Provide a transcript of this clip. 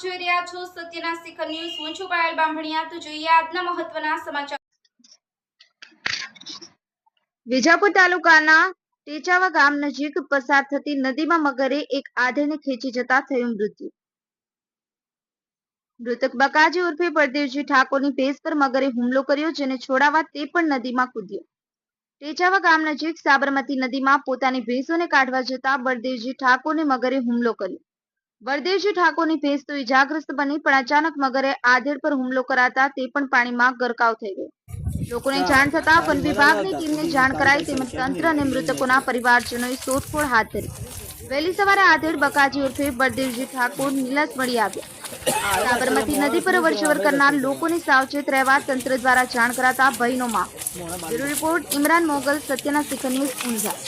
સત્યના શિખર ન્યૂઝ, હું છું પાયલ બામભણિયા તો જોઈએ આજના મહત્વના સમાચાર. વિજાપુર તાલુકાના ટેચાવા ગામ નજીક પસાર થતી નદીમાં મગરે એક આધેને ખેંચી જતા થયું મૃત્યુ. મૃતક બકાજી ઉર્ફે પરદેવજી ઠાકોરની ભેસ પર મગરે હુમલો કર્યો, જેને છોડાવવા તે પણ નદીમાં કૂદ્યો. ટેચાવા ગામ નજીક સાબરમતી નદીમાં પોતાની ભેંસોને કાઢવા જતા બળદેવજી ઠાકોરને મગરે હુમલો કર્યો. બળદેવજી ઠાકોરની ભેંસ તો ઇજાગ્રસ્ત બની, પણ અચાનક મગરે આધેડ પર હુમલો કરાતા તે પણ પાણીમાં ગરકાવ થઈ ગયો. લોકોને જાણ થતા વન વિભાગની ટીમને જાણ કરાઈ તેમજ તંત્ર અને મૃતકોના પરિવારજનોએ શોધખોળ હાથ ધરી. વહેલી સવારે આધેડ બકાજી ઉર્ફે બળદેવજી ઠાકોર નિલાસ મળી આવ્યા. સાબરમતી નદી પર અવરજવર કરનાર લોકોને સાવચેત રહેવા તંત્ર દ્વારા જાણ કરાતા ભયનો માહોલ. રિપોર્ટ, ઇમરાન મોગલ, સત્યના શિખર ન્યૂઝ ઊંઝા.